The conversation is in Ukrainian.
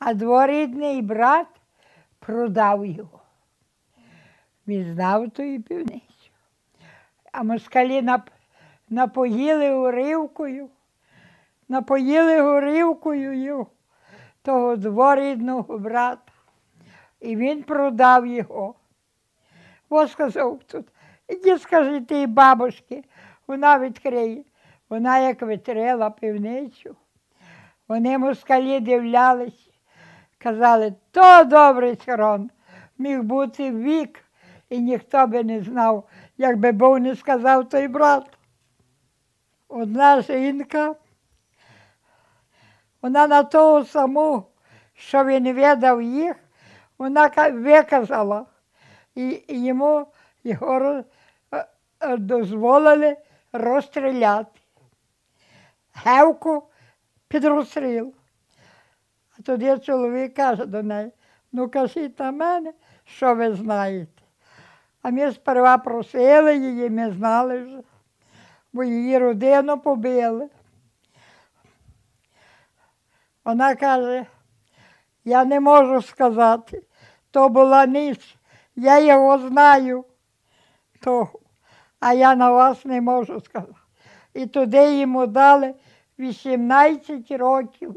А дворідний брат продав його. Він знав ту півницю. А москалі нап... напоїли горівкою, напоїли горівкою його, того дворідного брата. І він продав його. Ось сказав тут, іди скажи тій бабушці, вона відкриє. Вона як відкрила пивницю. Вони москалі дивлялись, казали, то добрий схорон, міг бути вік, і ніхто би не знав, якби Бог не сказав той брат. Одна жінка, вона на того самого, що він видав їх, вона виказала, і йому його е, е, дозволили розстріляти. Гевку під розстріл. Тоді чоловік каже до неї, ну кажіть на мене, що ви знаєте. А ми сперва просили її, ми знали вже, бо її родину побили. Вона каже, я не можу сказати, то була ніч, я його знаю, того, а я на вас не можу сказати. І туди йому дали 18 років